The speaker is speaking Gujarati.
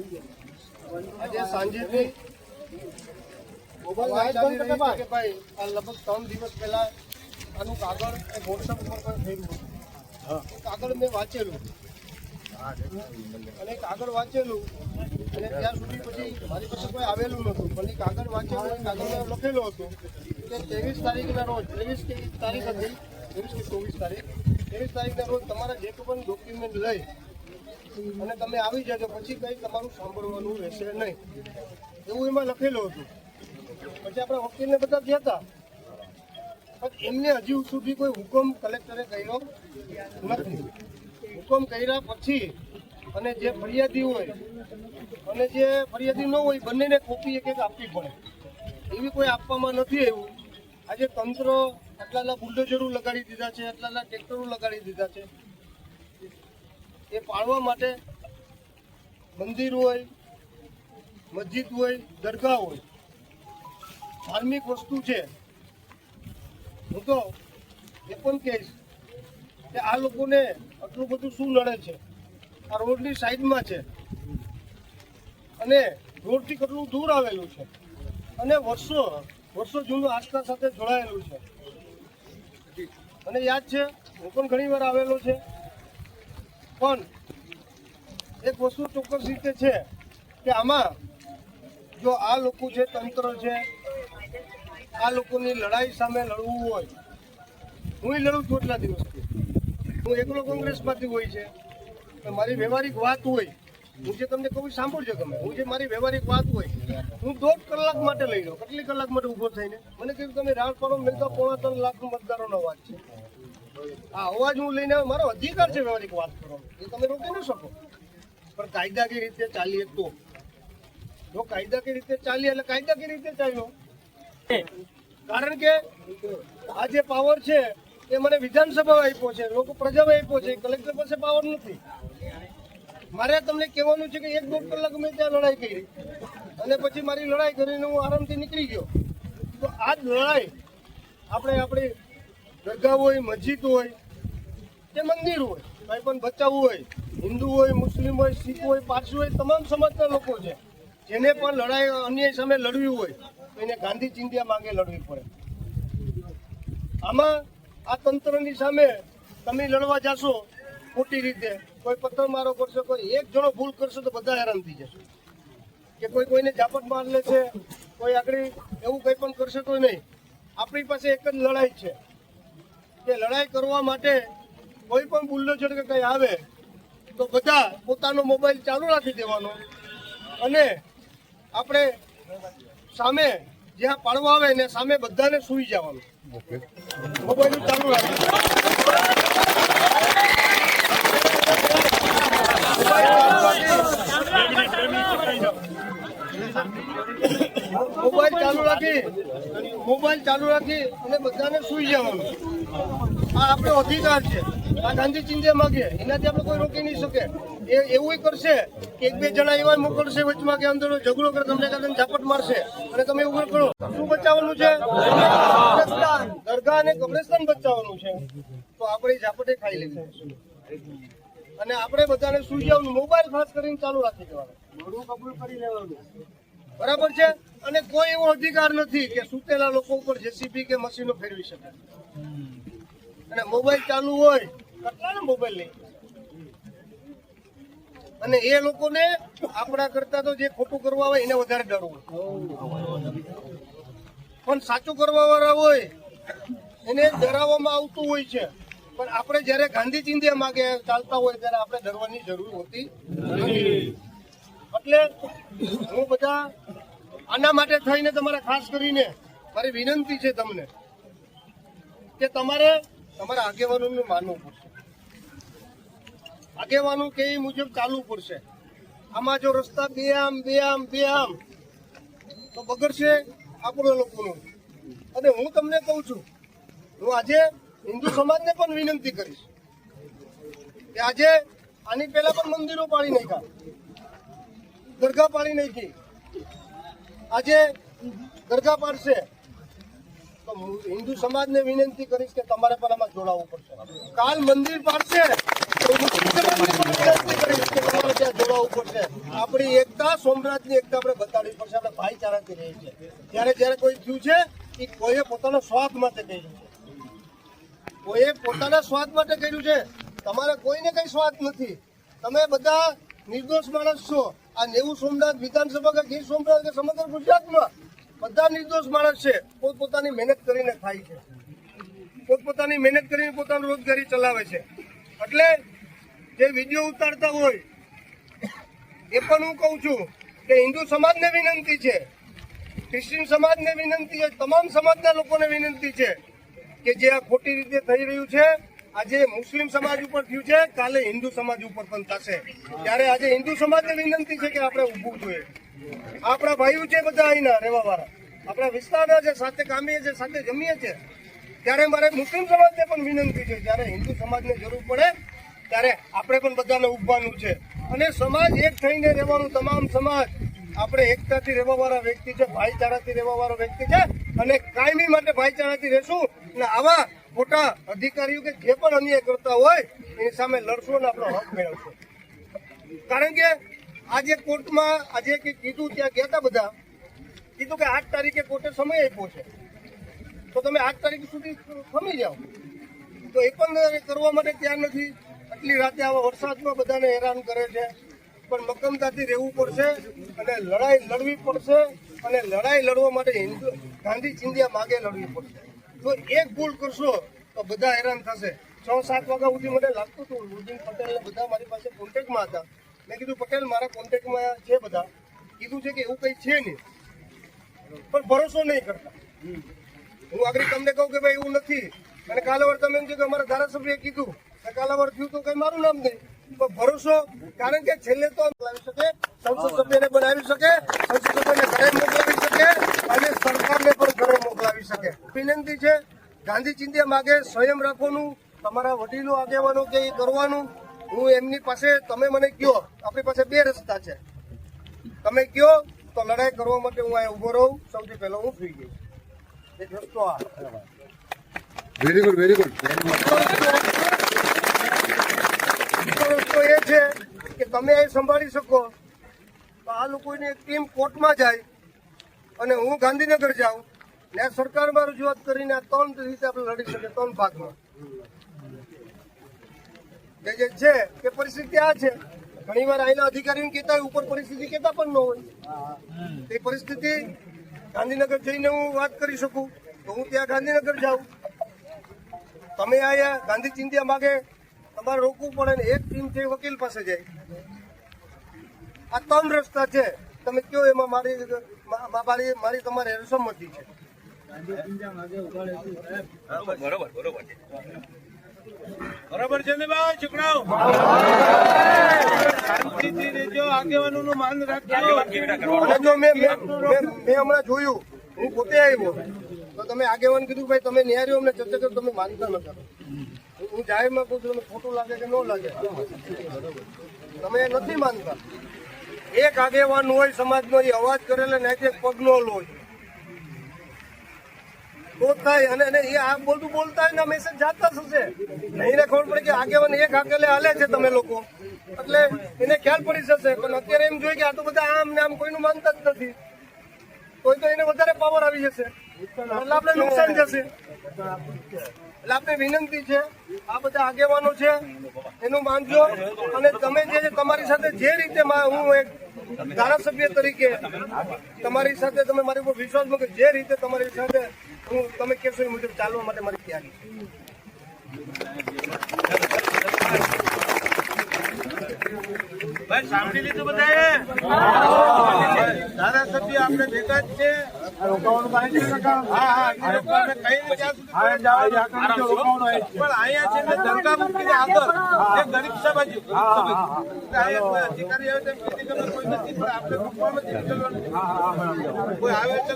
આજે સાંજેથી વાત ચાલી રહી કે ભાઈ આ લગભગ ત્રણ દિવસ પહેલા આનું કાગળ વોટ્સઅપ ઉપર પણ થયેલું કાગળ મેં વાંચેલું. અને કાગળ વાંચેલું અને ત્યાં સુધી પછી મારી પાસે કોઈ આવેલું નહોતું. પણ એ કાગળ વાંચેલું કાગળ કાગળમાં લખેલું હતું કે ત્રેવીસ તારીખના રોજ ત્રેવીસ કે તારીખ હતી ત્રેવીસ કે ચોવીસ તારીખ ત્રેવીસ તારીખના રોજ તમારા જે પણ ડોક્યુમેન્ટ લઈ અને તમે આવી જજો, પછી કંઈ તમારું સાંભળવાનું રહેશે નહીં. એવું એમાં લખેલું હતું. પછી આપણા વકીલને બધા ગયા હતા પણ એમને હજુ સુધી કોઈ હુકમ કલેક્ટરે કર્યો નથી. હુકમ કર્યા પછી અને જે ફરિયાદી હોય, અને જે ફરિયાદી ન હોય, બંનેને કોપી એક એક આપવી પડે. એવી કોઈ આપવામાં નથી એવું આજે તંત્ર આટલા બુલડોઝરો લગાડી દીધા છે, આટલાના ટ્રેક્ટરો લગાડી દીધા છે. એ પાળવા માટે મંદિર હોય, મસ્જિદ હોય, દરગાહ હોય, ધાર્મિક વસ્તુ છે. હું તો એ પણ કહીશ કે આ લોકોને આટલું બધું શું લડે છે? આ રોડની સાઈડમાં છે. અને રોડથી કેટલું દૂર આવેલું છે. અને વર્ષો વર્ષો જૂનું આસ્થા સાથે જોડાયેલું છે. અને યાદ છે, હું પણ ઘણી વાર આવેલો છે. પણ એક વસ્તુ ચોક્કસ રીતે છે કે આમાં જો આ લોકો છે તંત્ર છે, આ લોકોની લડાઈ સામે લડવું હોય, હું લડું છું એટલા દિવસથી હું એકલો કોંગ્રેસમાંથી હોય છે મારી વ્યવહારિક વાત હોય, હું જે તમને કહું સાંભળજો તમે. હું જે મારી વ્યવહારિક વાત હોય, હું દોઢ કલાક માટે લઈ લો કેટલી કલાક માટે ઊભો થઈને? મને કીધું તમે રાડ કરો મેં તો પોણા ત્રણ લાખ મતદારોનો વાત છે. આ અવાજ હું લઈને મારો અધિકાર છે વ્યવહારિક વાત કરવાનો એ તમે રોકી ન શકો. પણ કાયદાકીય રીતે ચાલીએ તો. જો કાયદાકીય રીતે ચાલીએ એટલે કાયદાકીય રીતે ચાલ્યો. કારણ કે આ જે પાવર છે એ મને વિધાનસભામાં આપ્યો છે, લોકો પ્રજામાં આપ્યો છે, કલેક્ટર પાસે પાવર નથી. મારે તમને કહેવાનું છે કે એક દોઢ કલાક મેં ત્યાં લડાઈ કરી. અને પછી મારી લડાઈ કરીને હું આરામથી નીકળી ગયો. તો આ જ લડાઈ આપણે આપણી દરગાહ હોય, મસ્જિદ હોય, કે મંદિર હોય, કંઈ પણ બચાવવું હોય, હિન્દુ હોય, મુસ્લિમ હોય, શીખ હોય, પારસી હોય, તમામ સમાજના લોકો છે. જેને પણ લડાઈ, અન્યાય સામે લડવી હોય, તો એને ગાંધી ચિંધ્યા માંગે લડવી પડે. આમાં આ તંત્રની સામે તમે લડવા જાશો, ખોટી રીતે, કોઈ પથ્થર મારો કરશે, કોઈ એક જણો ભૂલ કરશે, તો બધા હેરાન થઈ જશે. કે કોઈ કોઈને ઝાપટ માર લે છે, કોઈ આગળ એવું કંઈ પણ કરશે તો નહીં. આપણી પાસે એક જ લડાઈ છે. કે લડાઈ કરવા માટે કોઈ પણ બુલ્ડોઝર કે કંઈ આવે તો બધા પોતાનો મોબાઈલ ચાલુ રાખી દેવાનો. અને આપણે સામે જ્યાં પાડવા આવે ને સામે બધાને સુઈ જવાનું. મોબાઈલ ચાલુ રાખવાનું મોબાઈલ ચાલુ રાખી. મોબાઈલ ચાલુ રાખી અને બધાને સુઈ જવાનું. આ આપણો અધિકાર છે. આ ગાંધી ચિંતા માગે. એનાથી આપણે કોઈ રોકી નહીં શકે. એ એવું કરશે કે એક બે જણા એવા મોકલશે વચમાં કે અંદર ઝઘડો કરે, તમને કાંઈ ઝાપટ મારશે અને તમે એવું કરો. શું બચાવવાનું છે. દરગાહ અને કબ્રસ્તાન બચાવવાનું છે. તો આપણે ઝાપટે ખાઈ લેશે. અને આપણે બધાને સુઈ જવાનું. મોબાઈલ ખાસ કરીને ચાલુ રાખી દેવાનું. કબૂલ કરી લેવાનું બરાબર છે? અને કોઈ એવો અધિકાર નથી કે સુતેલા લોકો ઉપર જેસીબી કે મશીનો ફેરવી શકે. અને મોબાઈલ ચાલુ હોય કેટલાને મોબાઈલ લઈ અને એ લોકોને આપણા કરતા તો જે ખોટું કરવા હોય એને વધારે ડર હોય. પણ સાચું કરવા વાળા હોય, એને ડરાવવામાં આવતું હોય છે. પણ આપણે જ્યારે ગાંધી ચિંધ્યા માગે, ચાલતા હોય ત્યારે આપણે ડરવાની જરૂર હોતી નથી. એટલે હું બધા આના માટે થઈને તમારે ખાસ કરીને મારી વિનંતી છે તમને કે તમારે તમારા આગેવાનોને માનવું પડશે. આગેવાનો કે એ મુજબ ચાલવું પડશે. આમાં જો રસ્તા બે આમ બે આમ બે આમ, તો બગડશે આપણો લોકોનું. અને હું તમને કહું છું, હું આજે હિન્દુ સમાજને પણ વિનંતી કરીશ કે આજે આની પહેલા પણ મંદિરો પાડી નાખ્યા. દરગાહ પાડી નાખી આજે દરગાહ પાડશે. તો હિન્દુ સમાજને વિનંતી કરીશ કે તમારે પણ આમાં જોડાવવું પડશે. કાલ મંદિર પાડશે. આપણી એકતા સોમનાથની એકતા આપણે બતાડવી પડશે. આપણે ભાઈચારાથી રહીએ છીએ. ત્યારે જ્યારે કોઈ થયું છે, એ કોઈએ પોતાના સ્વાદ માટે કર્યું છે. કોઈએ પોતાના સ્વાદ માટે કર્યું છે. તમારે કોઈને કઈ સ્વાદ નથી. તમે બધા નિર્દોષ માણસ છો. આ નેવું સોમનાથ વિધાનસભા કે ગીર સોમનાથ કે સમગ્ર ગુજરાતમાં બધા નિર્દોષ માણસ છે, પોતપોતાની મહેનત કરીને ખાય છે. પોતપોતાની મહેનત કરીને પોતાની રોજગારી ચલાવે છે. એટલે જે વીડિયો ઉતારતા હોય, એ પણ હું કહું છું કે હિન્દુ સમાજને વિનંતી છે ક્રિશ્ચિયન સમાજને વિનંતી છે, તમામ સમાજના લોકોને વિનંતી છે કે જે આ ખોટી રીતે થઈ રહ્યું છે આજે મુસ્લિમ સમાજ ઉપર થયું છે, કાલે હિન્દુ સમાજ ઉપર પણ થશે. ત્યારે આજે હિન્દુ સમાજને વિનંતી છે કે આપણે ઉભું જોઈએ. આપણા ભાઈઓ છે બધા અહીંના રહેવા વાળા આપણા વિસ્તારના છે, સાથે કામીએ છે, સાથે જમીએ છે. ત્યારે મારે મુસ્લિમ સમાજને પણ વિનંતી છે, જ્યારે હિન્દુ સમાજને જરૂર પડે, ત્યારે આપણે પણ બધાને ઉભવાનું છે. અને સમાજ એક થઈને રહેવાનું તમામ સમાજ. આપણે એકતાથી રહેવા વાળા વ્યક્તિ છે, ભાઈચારાથી રહેવા વાળો વ્યક્તિ છે, અને કાયમી માટે ભાઈચારાથી રહેશું. અને આવા ખોટા અધિકારીઓ કે જે પણ અન્યાય કરતા હોય, એની સામે લડશો અને આપણો હક મેળવશો. કારણ કે આજે કોર્ટમાં, આજે કંઈક કીધું, ત્યાં ગયા હતા બધા. કીધું કે આઠ તારીખે કોર્ટે સમય આપ્યો છે. તો તમે આઠ તારીખ સુધી સમી જાઓ. તો એ પણ કરવા માટે ત્યાં નથી. આટલી રાતે આવા વરસાદમાં બધાને હેરાન કરે છે. પણ મક્કમતાથી રહેવું પડશે અને લડાઈ લડવી પડશે અને લડાઈ લડવા માટે હિન્દુ ગાંધી ચિંધિયા માગે લડવી પડશે. જો એક ભૂલ કરશો તો બધા હેરાન થશે. છ, સાત વાગ્યા સુધી મને લાગતું હતું, રુદીન પટેલ બધા મારી પાસે કોન્ટેક્ટમાં હતા. મેં કીધું, પટેલ, મારા કોન્ટેક્ટમાં છે બધા. કીધું છે કે એવું કંઈ છે નહીં. પણ ભરોસો નહીં કરતા. હું આગળ તમને કહું કે ભાઈ, એવું નથી. અને કાલાવર તમે એમ કે અમારા ધારાસભ્યએ કીધું. કે કાલાવર થયું તો કઈ મારું નામ નહીં. પણ ભરોસો, કારણ કે છેલ્લે તો લાવી શકે, સંસદ સભ્યને બનાવી શકે, સંસદ સભ્યને ઘરે મોકલાવી શકે સરકારને પણ ઘરે મોકલાવી શકે. વિનંતી છે ગાંધી ચિંતા માગે સ્વયં રાખવાનું તમારા વડીલો આગેવાનો કે એ કરવાનું હું એમની પાસે તમે મને કયો આપણી પાસે બે રસ્તા છે. તમે કયો તો લડાઈ કરવા માટે હું અહીંયા ઊભો રહું સૌથી પહેલો હું ફ્રી ગઈ એક રસ્તો આ. વેરી ગુડ વેરી ગુડ રસ્તો એ છે કે તમે એ સંભાળી શકો તો આ લોકોની ટીમ કોર્ટમાં જાય અને હું ગાંધીનગર જાઉં, ને સરકારમાં રજૂઆત કરીને આ ત્રણ રીતે આપણે લડી શકીએ ત્રણ ભાગમાં. કે જે છે, કે પરિસ્થિતિ આ છે. ઘણી વાર અહીંના અધિકારીઓ કહેતા હોય, ઉપર પરિસ્થિતિ કહેતા પણ ન હોય. તે પરિસ્થિતિ ગાંધીનગર જઈને હું વાત કરી શકું, તો હું ત્યાં ગાંધીનગર જાઉં. તમે અહીંયા ગાંધી ચિંતા માગે, તમારે રોકવું પડે ને એક ટીમ છે વકીલ પાસે જાય. આ ત્રણ રસ્તા છે. તમે કયો એમાં મારી મારી મારી તમારે સંમતિ છે? બરોબર છે. ને ભાઈ છોકરાઓ? આગેવાનોનું માન રાખજો. જો મેં મેં- મેં- મેં હમણાં જોયું હું પોતે આવ્યો તો તમે આગેવાન કીધું ભાઈ તમે નિહાર્યો અમને ચર્ચા કરો તમે માનતા નતા હું જાહેરમાં કહું છું તમને ખોટું લાગે કે ન લાગે? તમે નથી માનતા. એક આગેવાન હોય, સમાજનો એ અવાજ કરેલો ને એક પગનો લોય તો થાય, અને એ આ બધું બોલતા હોય ને મેસેજ જાતા થશે. નહીં ખબર પડે કે આગેવાન એક હાકેલે હાલે છે તમે લોકો. એટલે એને ખ્યાલ પડી જશે, પણ અત્યારે એમ જોઈએ કે આ તો બધા આમ ને કોઈનું માનતા જ નથી. કોઈ તો એને વધારે પાવર આવી જશે. એટલે આપણે નુકસાન જશે. એટલે આપણે વિનંતી છે, આ બધા આગેવાનો છે, એનું માનજો. અને તમે જે તમારી સાથે જે રીતે હું એક ધારાસભ્ય તરીકે તમારી સાથે તમે મારી ઉપર વિશ્વાસ મૂકે જે રીતે તમારી સાથે હું તમે કહેશો એ મુજબ ચાલવા માટે મારી તૈયારી છે. સાંભળી લીધું બધાએ? ધારાસભ્ય આપણે ભેગા જ છે. કોઈ આવે તો